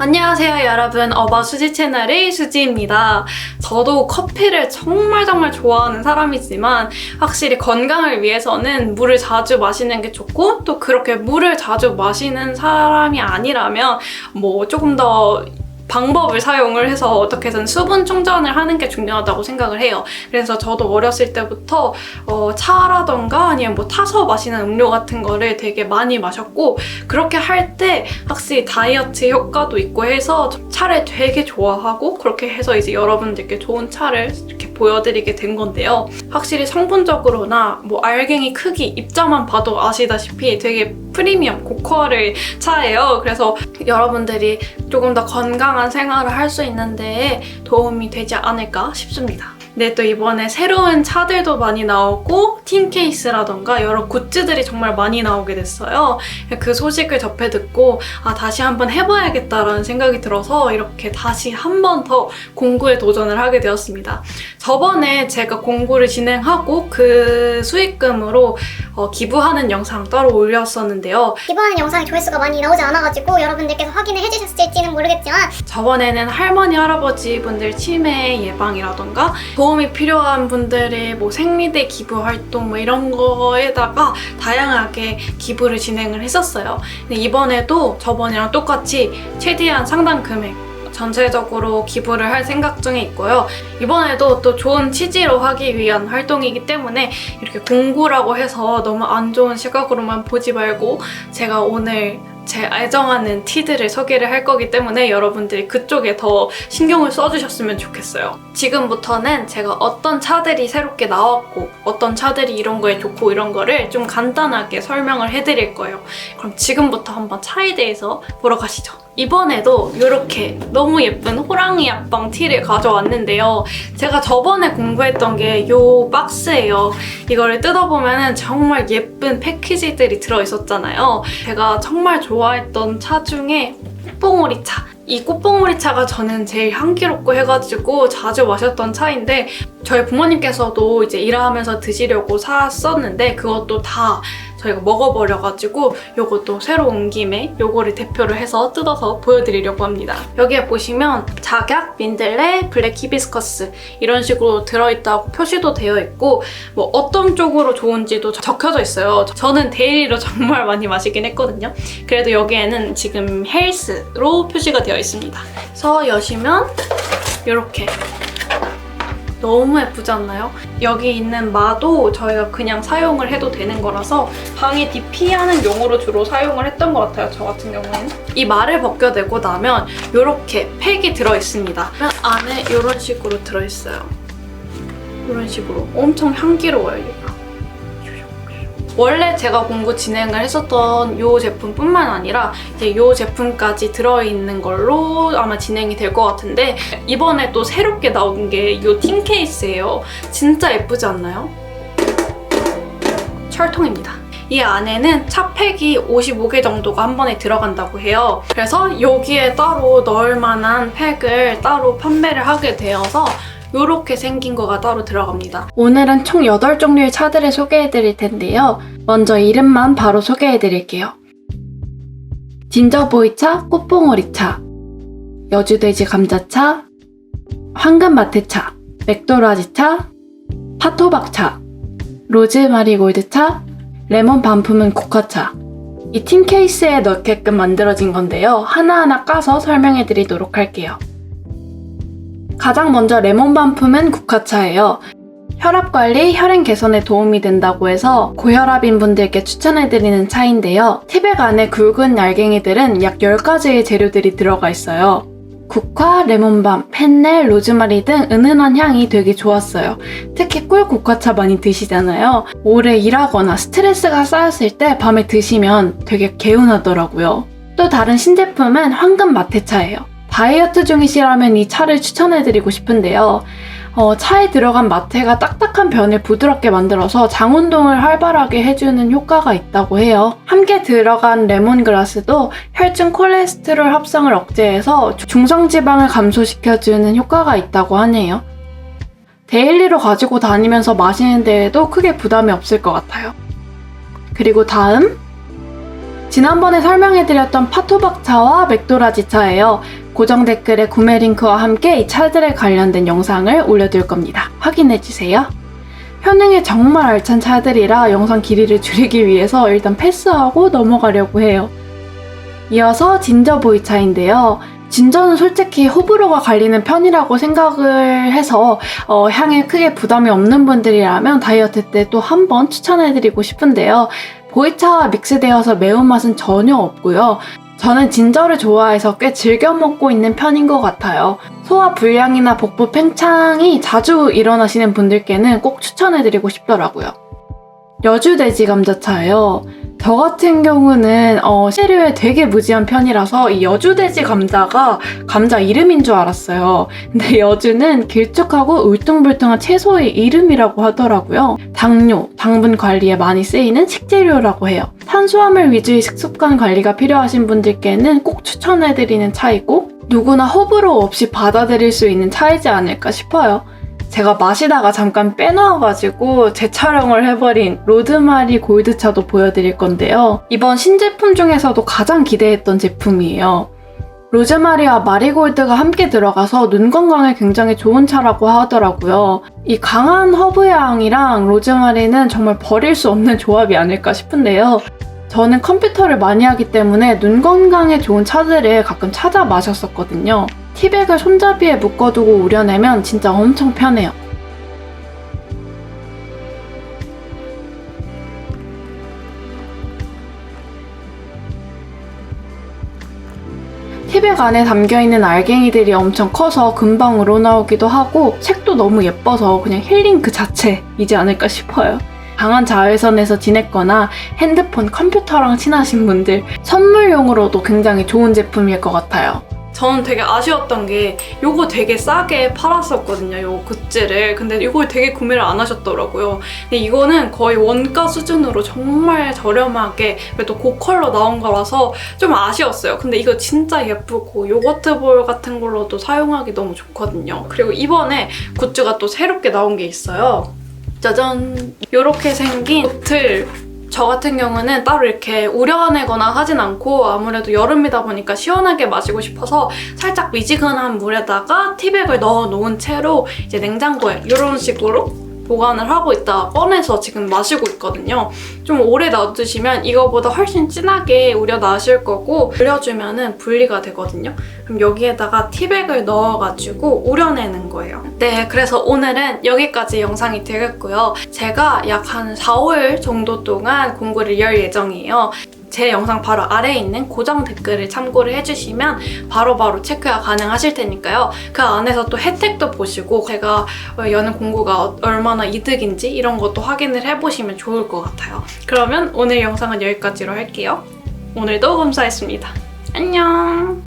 안녕하세요 여러분 어바 수지 채널의 수지입니다. 저도 커피를 정말 정말 좋아하는 사람이지만 확실히 건강을 위해서는 물을 자주 마시는 게 좋고 또 그렇게 물을 자주 마시는 사람이 아니라면 뭐 조금 더 방법을 사용을 해서 어떻게든 수분 충전을 하는 게 중요하다고 생각을 해요. 그래서 저도 어렸을 때부터 어, 차라던가 아니면 뭐 타서 마시는 음료 같은 거를 되게 많이 마셨고 그렇게 할 때 확실히 다이어트 효과도 있고 해서 차를 되게 좋아하고 그렇게 해서 이제 여러분들께 좋은 차를 이렇게 보여드리게 된 건데요. 확실히 성분적으로나 뭐 알갱이 크기 입자만 봐도 아시다시피 되게 프리미엄 고퀄의 차예요. 그래서 여러분들이 조금 더 건강한 생활을 할 수 있는데 도움이 되지 않을까 싶습니다. 네, 또 이번에 새로운 차들도 많이 나오고 팀 케이스라던가 여러 굿즈들이 정말 많이 나오게 됐어요. 그 소식을 접해 듣고 아 다시 한번 해봐야겠다라는 생각이 들어서 이렇게 다시 한 번 더 공구에 도전을 하게 되었습니다. 저번에 제가 공구를 진행하고 그 수익금으로 어, 기부하는 영상 따로 올렸었는데요. 기부하는 영상이 조회수가 많이 나오지 않아가지고 여러분들께서 확인을 해주셨을지는 모르겠지만 저번에는 할머니 할아버지 분들 치매 예방이라던가 도움이 필요한 분들의 뭐 생리대 기부 활동 뭐 이런 거에다가 다양하게 기부를 진행을 했었어요. 근데 이번에도 저번이랑 똑같이 최대한 상당 금액 전체적으로 기부를 할 생각 중에 있고요. 이번에도 또 좋은 취지로 하기 위한 활동이기 때문에 이렇게 공구라고 해서 너무 안 좋은 시각으로만 보지 말고 제가 오늘 제 애정하는 티들을 소개를 할 거기 때문에 여러분들이 그쪽에 더 신경을 써주셨으면 좋겠어요. 지금부터는 제가 어떤 차들이 새롭게 나왔고 어떤 차들이 이런 거에 좋고 이런 거를 좀 간단하게 설명을 해드릴 거예요. 그럼 지금부터 한번 차에 대해서 보러 가시죠. 이번에도 이렇게 너무 예쁜 호랑이 앞방 티를 가져왔는데요. 제가 저번에 공부했던 게 이 박스예요. 이거를 뜯어보면 정말 예쁜 패키지들이 들어있었잖아요. 제가 정말 좋아했던 차 중에 꽃봉오리 차. 이 꽃봉오리 차가 저는 제일 향기롭고 해가지고 자주 마셨던 차인데 저희 부모님께서도 이제 일하면서 드시려고 샀었는데 그것도 다 저희가 먹어버려가지고 요것도 새로 온 김에 요거를 대표를 해서 뜯어서 보여드리려고 합니다. 여기에 보시면 작약, 민들레, 블랙 히비스커스 이런 식으로 들어있다고 표시도 되어 있고 뭐 어떤 쪽으로 좋은지도 적혀져 있어요. 저는 데일리로 정말 많이 마시긴 했거든요. 그래도 여기에는 지금 헬스로 표시가 되어 있습니다. 그래서 여시면 이렇게 너무 예쁘지 않나요? 여기 있는 마도 저희가 그냥 사용을 해도 되는 거라서 방에 DP하는 용으로 주로 사용을 했던 것 같아요. 저 같은 경우에는. 이 마를 벗겨내고 나면 이렇게 팩이 들어있습니다. 안에 이런 식으로 들어있어요. 이런 식으로. 엄청 향기로워요, 얘가. 원래 제가 공구 진행을 했었던 이 제품뿐만 아니라 이제 이 제품까지 들어있는 걸로 아마 진행이 될 것 같은데 이번에 또 새롭게 나온 게이팀 케이스예요. 진짜 예쁘지 않나요? 철통입니다. 이 안에는 차팩이 55개 정도가 한 번에 들어간다고 해요. 그래서 여기에 따로 넣을 만한 팩을 따로 판매를 하게 되어서 이렇게 생긴 거가 따로 들어갑니다. 오늘은 총 8종류의 차들을 소개해 드릴 텐데요. 먼저 이름만 바로 소개해 드릴게요. 진저보이차, 꽃봉오리차, 여주돼지 감자차, 황금마테차, 맥도라지차, 파토박차, 로즈마리 골드차, 레몬 반품은 국화차. 이팀 케이스에 넣게끔 만들어진 건데요. 하나하나 까서 설명해 드리도록 할게요. 가장 먼저 레몬 반품은 국화차예요. 혈압 관리, 혈행 개선에 도움이 된다고 해서 고혈압인 분들께 추천해드리는 차인데요. 티백 안에 굵은 알갱이들은 약 10가지의 재료들이 들어가 있어요. 국화, 레몬밤, 펜넬, 로즈마리 등 은은한 향이 되게 좋았어요. 특히 꿀 국화차 많이 드시잖아요. 오래 일하거나 스트레스가 쌓였을 때 밤에 드시면 되게 개운하더라고요. 또 다른 신제품은 황금 마테차예요. 다이어트 중이시라면 이 차를 추천해드리고 싶은데요. 어, 차에 들어간 마테가 딱딱한 변을 부드럽게 만들어서 장 운동을 활발하게 해주는 효과가 있다고 해요. 함께 들어간 레몬그라스도 혈중 콜레스테롤 합성을 억제해서 중성지방을 감소시켜주는 효과가 있다고 하네요. 데일리로 가지고 다니면서 마시는 데에도 크게 부담이 없을 것 같아요. 그리고 다음 지난번에 설명해드렸던 파토박차와 맥도라지 차예요. 고정 댓글에 구매 링크와 함께 이 차들에 관련된 영상을 올려둘 겁니다. 확인해주세요. 현행에 정말 알찬 차들이라 영상 길이를 줄이기 위해서 일단 패스하고 넘어가려고 해요. 이어서 진저 보이 차인데요. 진저는 솔직히 호불호가 갈리는 편이라고 생각을 해서 어, 향에 크게 부담이 없는 분들이라면 다이어트 때 또 한 번 추천해드리고 싶은데요. 보이차와 믹스되어서 매운맛은 전혀 없고요. 저는 진저를 좋아해서 꽤 즐겨 먹고 있는 편인 것 같아요. 소화 불량이나 복부 팽창이 자주 일어나시는 분들께는 꼭 추천해드리고 싶더라고요. 여주 돼지 감자차예요. 저 같은 경우는 어, 시류에 되게 무지한 편이라서 이 여주 돼지 감자가 감자 이름인 줄 알았어요. 근데 여주는 길쭉하고 울퉁불퉁한 채소의 이름이라고 하더라고요. 당뇨, 당분 관리에 많이 쓰이는 식재료라고 해요. 탄수화물 위주의 식습관 관리가 필요하신 분들께는 꼭 추천해드리는 차이고 누구나 호불호 없이 받아들일 수 있는 차이지 않을까 싶어요. 제가 마시다가 잠깐 빼놓아가지고 재촬영을 해버린 로드마리 골드차도 보여드릴 건데요. 이번 신제품 중에서도 가장 기대했던 제품이에요. 로즈마리와 마리골드가 함께 들어가서 눈 건강에 굉장히 좋은 차라고 하더라고요. 이 강한 허브향이랑 로즈마리는 정말 버릴 수 없는 조합이 아닐까 싶은데요. 저는 컴퓨터를 많이 하기 때문에 눈 건강에 좋은 차들을 가끔 찾아 마셨었거든요. 티백을 손잡이에 묶어두고 우려내면 진짜 엄청 편해요. 티백 안에 담겨있는 알갱이들이 엄청 커서 금방 우러나오기도 하고 색도 너무 예뻐서 그냥 힐링 그 자체이지 않을까 싶어요. 강한 자외선에서 지냈거나 핸드폰, 컴퓨터랑 친하신 분들 선물용으로도 굉장히 좋은 제품일 것 같아요. 저는 되게 아쉬웠던 게 요거 되게 싸게 팔았었거든요. 요 굿즈를. 근데 이걸 되게 구매를 안 하셨더라고요. 근데 이거는 거의 원가 수준으로 정말 저렴하게 그래도 고컬러 나온 거라서 좀 아쉬웠어요. 근데 이거 진짜 예쁘고 요거트 볼 같은 걸로도 사용하기 너무 좋거든요. 그리고 이번에 굿즈가 또 새롭게 나온 게 있어요. 짜잔! 이렇게 생긴 보틀 저 같은 경우는 따로 이렇게 우려내거나 하진 않고 아무래도 여름이다 보니까 시원하게 마시고 싶어서 살짝 미지근한 물에다가 티백을 넣어 놓은 채로 이제 냉장고에 이런 식으로 보관을 하고 있다가 꺼내서 지금 마시고 있거든요. 좀 오래 놔두시면 이거보다 훨씬 진하게 우려 나실 거고 우려주면은 분리가 되거든요. 그럼 여기에다가 티백을 넣어가지고 우려내는 거예요. 네, 그래서 오늘은 여기까지 영상이 되겠고요. 제가 약 한 4, 5일 정도 동안 공구를 열 예정이에요. 제 영상 바로 아래에 있는 고정 댓글을 참고를 해주시면 바로 바로 체크가 가능하실 테니까요. 그 안에서 또 혜택도 보시고 제가 여는 공구가 얼마나 이득인지 이런 것도 확인을 해보시면 좋을 것 같아요. 그러면 오늘 영상은 여기까지로 할게요. 오늘도 감사했습니다. 안녕!